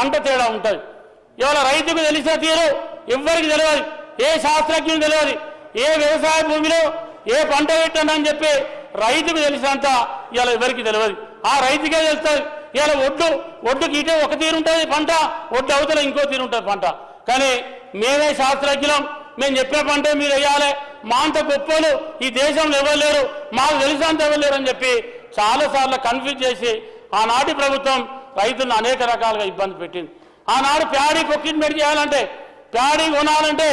పంట తేడా ఉంటుంది. ఇవాళ రైతుకు తెలిసిన తీరు ఎవ్వరికి తెలియదు. ఏ శాస్త్రజ్ఞులు తెలియదు. ఏ వ్యవసాయ భూమిలో ఏ పంట పెట్టండి చెప్పి రైతుకు తెలిసినంత ఇవాళ ఎవరికి తెలియదు. ఆ రైతుకే తెలుస్తుంది. ఇవాళ ఒడ్డు ఒడ్డుకి ఇటే ఒక తీరు ఉంటుంది పంట ఒడ్డు అవతల ఇంకో తీరు ఉంటుంది పంట. కానీ మేమే శాస్త్రజ్ఞులం. మేము చెప్పిన పంట మీరు వేయాలి. మా అంత గొప్పలు ఈ దేశంలో ఎవరు లేరు. మాకు తెలిసినంత ఎవరు లేరు అని చెప్పి చాలాసార్లు కన్ఫ్యూజ్ చేసి ఆనాటి ప్రభుత్వం రైతులను అనేక రకాలుగా ఇబ్బంది పెట్టింది. ఆనాడు ప్యాడీ ప్రొక్యూర్మెంట్ చేయాలంటే ప్యాడీ కొనాలంటే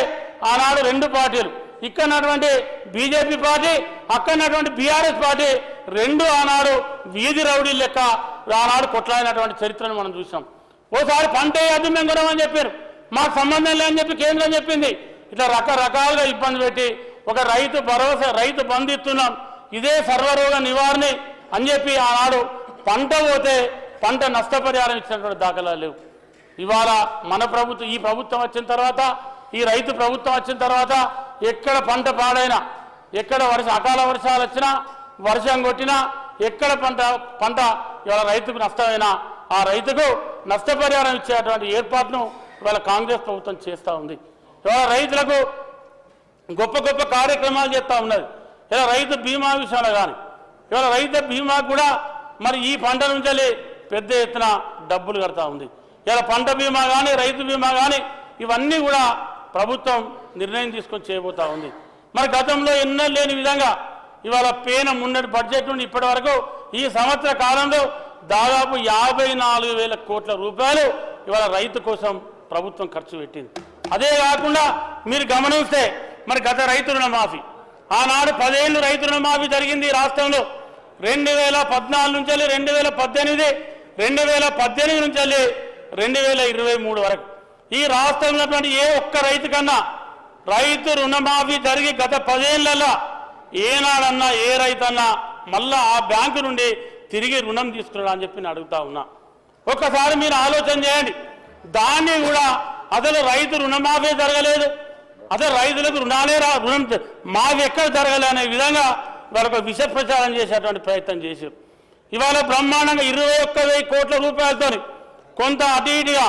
ఆనాడు రెండు పార్టీలు. ఇక్కడటువంటి బీజేపీ పార్టీ అక్కడటువంటి బీఆర్ఎస్ పార్టీ రెండు ఆనాడు వీధి రౌడీ లెక్క ఆనాడు కొట్లాడినటువంటి చరిత్రను మనం చూసాం. ఓసారి పంట వేయద్దు మేము కొనమని చెప్పారు. మాకు సంబంధం లేదని చెప్పి కేంద్రం చెప్పింది. ఇట్లా రకరకాలుగా ఇబ్బంది పెట్టి ఒక రైతు భరోసా రైతు బంధిస్తున్నాం ఇదే సర్వరోగ నివారణ అని చెప్పి ఆనాడు పంట పోతే పంట నష్టపరిహారం ఇచ్చినటువంటి దాఖలాలు లేవు. ఇవాళ మన ప్రభుత్వం ఈ ప్రభుత్వం వచ్చిన తర్వాత ఈ రైతు ప్రభుత్వం వచ్చిన తర్వాత ఎక్కడ పంట పాడైనా ఎక్కడ వర్ష అకాల వర్షాలు వచ్చినా వర్షం కొట్టినా ఎక్కడ పంట పంట ఇవాళ రైతుకు నష్టమైనా ఆ రైతుకు నష్టపరిహారం ఇచ్చేటువంటి ఏర్పాటును ఇవాళ కాంగ్రెస్ ప్రభుత్వం చేస్తూ ఉంది. ఇవాళ రైతులకు గొప్ప గొప్ప కార్యక్రమాలు చేస్తూ ఉన్నది. ఇలా రైతు బీమా విషయంలో కానీ ఇవాళ రైతు బీమా కూడా మరి ఈ పంట నుంచి పెద్ద ఎత్తున డబ్బులు కడతా ఉంది. ఇలా పంట బీమా కానీ రైతు బీమా కానీ ఇవన్నీ కూడా ప్రభుత్వం నిర్ణయం తీసుకొని చేయబోతా ఉంది. మరి గతంలో ఎన్నో లేని విధంగా ఇవాళ పేన మున్నటి బడ్జెట్ నుండి ఇప్పటి వరకు ఈ సంవత్సర కాలంలో దాదాపు యాభై నాలుగు వేల కోట్ల రూపాయలు ఇవాళ రైతు కోసం ప్రభుత్వం ఖర్చు పెట్టింది. అదే కాకుండా మీరు గమనిస్తే మరి గత రైతు రుణమాఫీ. ఆనాడు పదేళ్ళు రైతు రుణమాఫీ జరిగింది ఈ రాష్ట్రంలో. రెండు వేల పద్నాలుగు నుంచి రెండు వేల పద్దెనిమిది రెండు వేల పద్దెనిమిది నుంచి వెళ్ళి రెండు వేల ఇరవై మూడు వరకు. ఈ రాష్ట్రంలో ఉన్నటువంటి ఏ ఒక్క రైతు కన్నా రైతు రుణమాఫీ జరిగి గత పదేళ్ళలో ఏనాడన్నా ఏ రైతన్నా మళ్ళా ఆ బ్యాంకు నుండి తిరిగి రుణం తీసుకున్నాడు అని చెప్పి నేను అడుగుతా ఉన్నా. ఒక్కసారి మీరు ఆలోచన చేయండి. దాన్ని కూడా అసలు రైతు రుణమాఫీ జరగలేదు. అసలు రైతులకు రుణాలే రా రుణం చ- మావి ఎక్కడ జరగలే అనే విధంగా వాళ్ళకు విష ప్రచారం చేసేటువంటి ప్రయత్నం చేశారు. ఇవాళ బ్రహ్మాండంగా ఇరవై ఒక్క వెయ్యి కోట్ల రూపాయలతో కొంత అటు ఇటుగా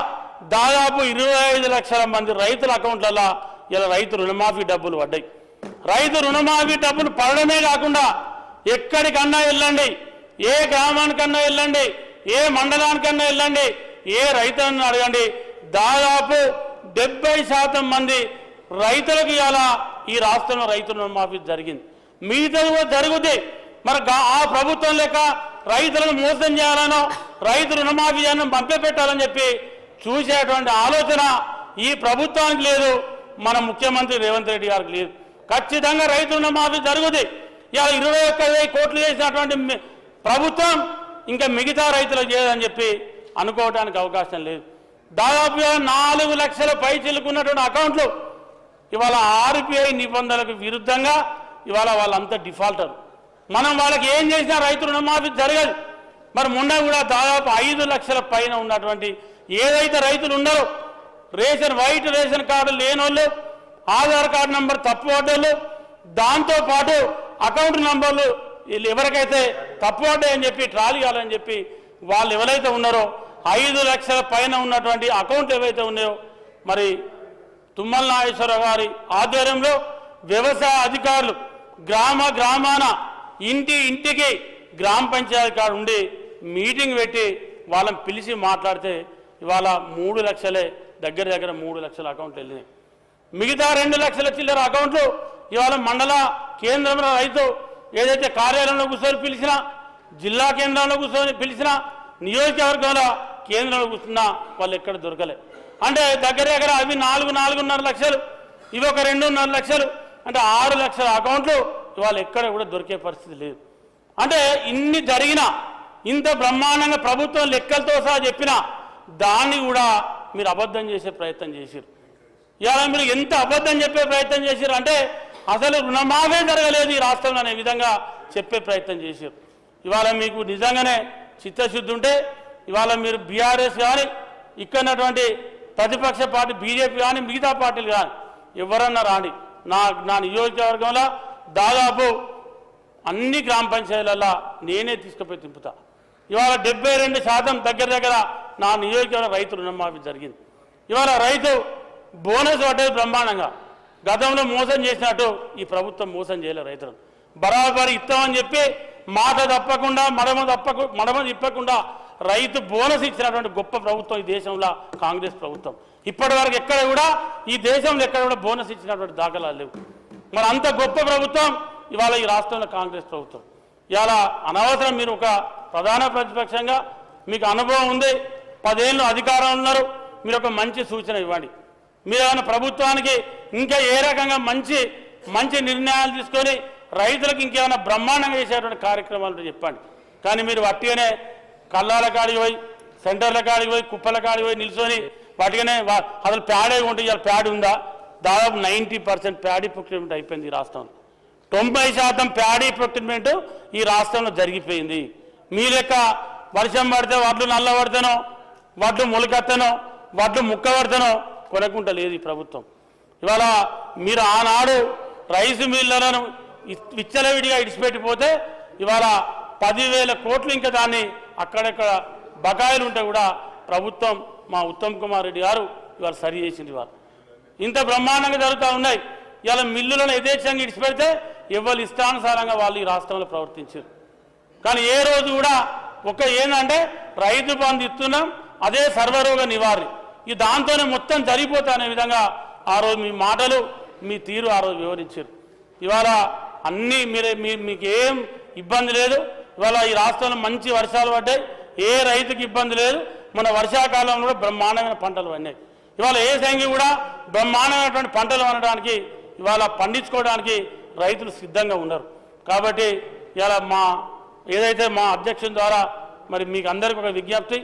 దాదాపు ఇరవై ఐదు లక్షల మంది రైతుల అకౌంట్లలో ఇలా రైతు రుణమాఫీ డబ్బులు పడ్డాయి. రైతు రుణమాఫీ డబ్బులు పడడమే కాకుండా ఎక్కడికన్నా వెళ్ళండి ఏ గ్రామానికన్నా వెళ్ళండి ఏ మండలానికన్నా వెళ్ళండి ఏ రైతులను అడగండి దాదాపు డెబ్బై శాతం మంది రైతులకు ఇలా ఈ రాష్ట్రంలో రైతు రుణమాఫీ జరిగింది. మిగతాది కూడా జరుగుద్ది. మరి ఆ ప్రభుత్వం లెక్క రైతులను మోసం చేయాలనో రైతు రుణమాఫీ చేయాలని పంపపెట్టాలని చెప్పి చూసేటువంటి ఆలోచన ఈ ప్రభుత్వానికి లేదు మన ముఖ్యమంత్రి రేవంత్ రెడ్డి గారికి లేదు. ఖచ్చితంగా రైతు రుణమాఫీ జరుగుతుంది ఇలా ఇరవై ఒక్క వెయ్యి కోట్లు చేసినటువంటి ప్రభుత్వం ఇంకా మిగతా రైతులకు చేయదని చెప్పి అనుకోవడానికి అవకాశం లేదు. దాదాపుగా నాలుగు లక్షల పై చిలుకున్నటువంటి అకౌంట్లు ఇవాళ ఆర్బీఐ నిబంధనలకు విరుద్ధంగా ఇవాళ వాళ్ళంతా డిఫాల్టర్. మనం వాళ్ళకి ఏం చేసినా రైతు రుణమాఫీ జరగదు. మరి మొన్న కూడా దాదాపు ఐదు లక్షల పైన ఉన్నటువంటి ఏదైతే రైతులు ఉన్నారో రేషన్ వైట్ రేషన్ కార్డు లేని వాళ్ళు ఆధార్ కార్డు నంబర్ తప్పు పడ్డోళ్ళు దాంతోపాటు అకౌంట్ నంబర్లు వీళ్ళు ఎవరికైతే తప్పు పడ్డాయని చెప్పి ట్రాలీ ఇవ్వాలని చెప్పి వాళ్ళు ఎవరైతే ఉన్నారో ఐదు లక్షల పైన ఉన్నటువంటి అకౌంట్ ఏవైతే ఉన్నాయో మరి తుమ్మల నాగేశ్వర గారి ఆధ్వర్యంలో వ్యవసాయ అధికారులు గ్రామ గ్రామాన ఇంటి ఇంటికి గ్రామ పంచాయతీ కాడ ఉండి మీటింగ్ పెట్టి వాళ్ళని పిలిచి మాట్లాడితే ఇవాళ మూడు లక్షలే దగ్గర దగ్గర మూడు లక్షల అకౌంట్లు వెళ్ళినాయి. మిగతా రెండు లక్షల చిల్లర అకౌంట్లు ఇవాళ మండల కేంద్రంలో రైతు ఏదైతే కార్యాలయంలో కూర్చొని పిలిచినా జిల్లా కేంద్రంలో కూర్చొని పిలిచినా నియోజకవర్గంలో కేంద్రంలో కూర్చున్నా వాళ్ళు ఎక్కడ దొరకలే. అంటే దగ్గర దగ్గర అవి నాలుగు నాలుగున్నర లక్షలు ఇవి ఒక రెండున్నర లక్షలు అంటే ఆరు లక్షల అకౌంట్లు ఇవాళ ఎక్కడ కూడా దొరికే పరిస్థితి లేదు. అంటే ఇన్ని జరిగినా ఇంత బ్రహ్మాండంగా ప్రభుత్వం లెక్కలతో సహా చెప్పినా దాన్ని కూడా మీరు అబద్ధం చేసే ప్రయత్నం చేశారు ఇవాళ మీరు ఎంత అబద్ధం చెప్పే ప్రయత్నం చేశారు అంటే అసలు రుణమాఫీ జరగలేదు ఈ రాష్ట్రంలో అనే విధంగా చెప్పే ప్రయత్నం చేశారు ఇవాళ మీకు నిజంగానే చిత్తశుద్ధి ఉంటే ఇవాళ మీరు బీఆర్ఎస్ కానీ ఇక్కడ ఉన్నటువంటి ప్రతిపక్ష పార్టీ బీజేపీ కానీ మిగతా పార్టీలు కానీ ఎవరన్నా రాండి. నా నా నియోజకవర్గంలో దాదాపు అన్ని గ్రామ పంచాయతీలలో నేనే తీసుకుపోయి తింపుతా ఇవాళ డెబ్బై రెండు శాతం దగ్గర దగ్గర నా నియోజకవర్గ రైతు రుణమాఫీ జరిగింది. ఇవాళ రైతు బోనస్ పడ్డది బ్రహ్మాండంగా. గతంలో మోసం చేసినట్టు ఈ ప్రభుత్వం మోసం చేయలేదు రైతులను బరాబరి ఇస్తామని చెప్పి మాట తప్పకుండా మడమ తప్పకు మడమ తిప్పకుండా రైతు బోనస్ ఇచ్చినటువంటి గొప్ప ప్రభుత్వం ఈ దేశంలో కాంగ్రెస్ ప్రభుత్వం. ఇప్పటి వరకు ఎక్కడ కూడా ఈ దేశంలో ఎక్కడ కూడా బోనస్ ఇచ్చినటువంటి దాఖలాలు లేవు. మరి అంత గొప్ప ప్రభుత్వం ఇవాళ ఈ రాష్ట్రంలో కాంగ్రెస్ ప్రభుత్వం. ఇవాళ అనవసరం మీరు ఒక ప్రధాన ప్రతిపక్షంగా మీకు అనుభవం ఉంది పదేళ్ళు అధికారం ఉన్నారు మీరు ఒక మంచి సూచన ఇవ్వండి. మీరు ఏమైనా ప్రభుత్వానికి ఇంకా ఏ రకంగా మంచి మంచి నిర్ణయాలు తీసుకొని రైతులకు ఇంకేమైనా బ్రహ్మాండంగా చేసేటువంటి కార్యక్రమాలు చెప్పండి. కానీ మీరు వట్టిగానే కల్లాల కాడికి పోయి సెంటర్ల కాడికి పోయి కుప్పల కాడికి పోయి నిల్చొని వాటిగానే అసలు ప్యాడే ఉంటే ఇవాళ ప్యాడ్ ఉందా? దాదాపు నైంటీ పర్సెంట్ ప్యాడీ ప్రొక్యూర్మెంట్ అయిపోయింది ఈ రాష్ట్రంలో. తొంభై శాతం ప్యాడీ ప్రొక్యూర్మెంట్ ఈ రాష్ట్రంలో జరిగిపోయింది. మీ లెక్క వర్షం పడితే వడ్లు నల్ల పడితేనో వడ్లు మొలకెత్తనో వడ్లు ముక్క పడితేనో కొనకుండా లేదు ఈ ప్రభుత్వం. ఇవాళ మీరు ఆనాడు రైస్ మిల్లులను విచ్చలవిడిగా ఇడిచిపెట్టిపోతే ఇవాళ పదివేల కోట్లు ఇంకా దాన్ని అక్కడక్కడ బకాయిలు ఉంటే కూడా ప్రభుత్వం మా ఉత్తమ్ కుమార్ రెడ్డి గారు ఇవాళ సరి చేసింది ఇవాళ. ఇంత బ్రహ్మాండంగా జరుగుతూ ఉన్నాయి. ఇవాళ మిల్లులను యథేచ్ఛంగా ఇడిచిపెడితే ఎవరు ఇష్టానుసారంగా వాళ్ళు ఈ రాష్ట్రంలో ప్రవర్తించారు. కానీ ఏ రోజు కూడా ఒక ఏంటంటే రైతు బంధు ఇస్తున్నాం అదే సర్వరోగ నివారణ. ఈ దాంతోనే మొత్తం జరిగిపోతా అనే విధంగా ఆ రోజు మీ మాటలు మీ తీరు ఆ రోజు వివరించారు. ఇవాళ అన్నీ మీరే మీ మీకు ఏం ఇబ్బంది లేదు. ఇవాళ ఈ రాష్ట్రంలో మంచి వర్షాలు పడ్డాయి. ఏ రైతుకి ఇబ్బంది లేదు. మన వర్షాకాలంలో కూడా బ్రహ్మాండమైన పంటలు పడినాయి. ఇవాళ ఏ సంఖ్య కూడా బ్రహ్మాండమైనటువంటి పంటలు అనడానికి ఇవాళ పండించుకోవడానికి రైతులు సిద్ధంగా ఉన్నారు. కాబట్టి ఇవాళ మా ఏదైతే మా అధ్యక్షుని ద్వారా మరి మీకు అందరికీ ఒక విజ్ఞప్తి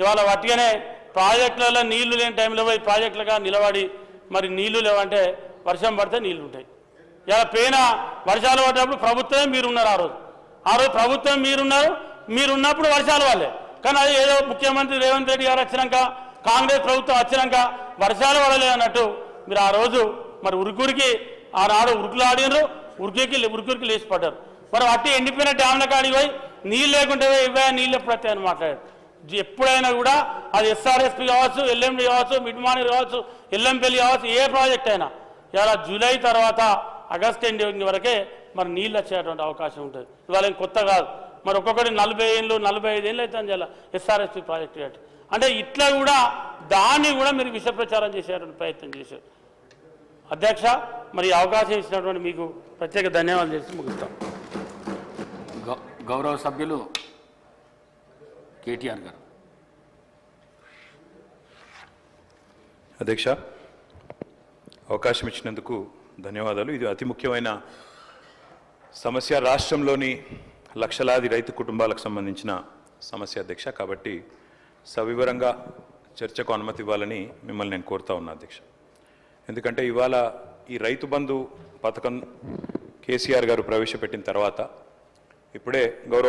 ఇవాళ వట్టిగానే ప్రాజెక్టులలో నీళ్ళు లేని టైంలో పోయి ప్రాజెక్టులుగా నిలబడి మరి నీళ్ళు లేవంటే వర్షం పడితే నీళ్ళు ఉంటాయి. ఇలా పైన వర్షాలు పడ్డప్పుడు ప్రభుత్వమే మీరున్నారు ఆ రోజు. ఆ రోజు ప్రభుత్వం మీరున్నారు మీరున్నప్పుడు వర్షాలు వాళ్ళే కానీ అది ఏదో ముఖ్యమంత్రి రేవంత్ రెడ్డి గారు వచ్చినాక కాంగ్రెస్ ప్రభుత్వం వచ్చినాక వర్షాలు పడలేదు అన్నట్టు మీరు ఆ రోజు మరి ఉరుకురికి ఆనాడు ఉరుకులాడినరు ఉరికికి ఉరుకురికి లేచి పడ్డారు మరి అట్టి ఎండిపోయిన డ్యామ్ల కాడికి పోయి నీళ్ళు లేకుంటే ఇవే నీళ్ళు ఎప్పుడైతే అని మాట్లాడారు. ఎప్పుడైనా కూడా అది ఎస్ఆర్ఎస్పి కావచ్చు ఎల్ఎండి కావచ్చు మిడ్ మార్నింగ్ కావచ్చు ఎల్ఎంపల్లి కావచ్చు ఏ ప్రాజెక్ట్ అయినా ఇలా జూలై తర్వాత ఆగస్ట్ ఎండింగ్ వరకే మరి నీళ్ళు వచ్చేటువంటి అవకాశం ఉంటుంది. ఇవాళ కొత్త కాదు. మరి ఒక్కొక్కటి నలభై ఏళ్ళు నలభై ఐదు ఏళ్ళు అయితే చాలా ఎస్ఆర్ఎస్పి ప్రాజెక్ట్ కట్టి అంటే ఇట్లా కూడా దాన్ని కూడా మీరు విష ప్రచారం చేసేటువంటి ప్రయత్నం చేశారు. అధ్యక్ష మరి అవకాశం ఇచ్చినటువంటి మీకు ప్రత్యేక ధన్యవాదాలు చేసి ముగిస్తాం. గౌ- గౌరవ సభ్యులు కేటీఆర్ గారు. అధ్యక్ష అవకాశం ఇచ్చినందుకు ధన్యవాదాలు. ఇది అతి ముఖ్యమైన సమస్య రాష్ట్రంలోని లక్షలాది రైతు కుటుంబాలకు సంబంధించిన సమస్య అధ్యక్ష. కాబట్టి సవివరంగా చర్చకు అనుమతి ఇవ్వాలని మిమ్మల్ని నేను కోరుతా ఉన్నా అధ్యక్ష. ఎందుకంటే ఇవాళ ఈ రైతు బంధు పథకం కేసీఆర్ గారు ప్రవేశపెట్టిన తర్వాత ఇప్పుడే గౌరవ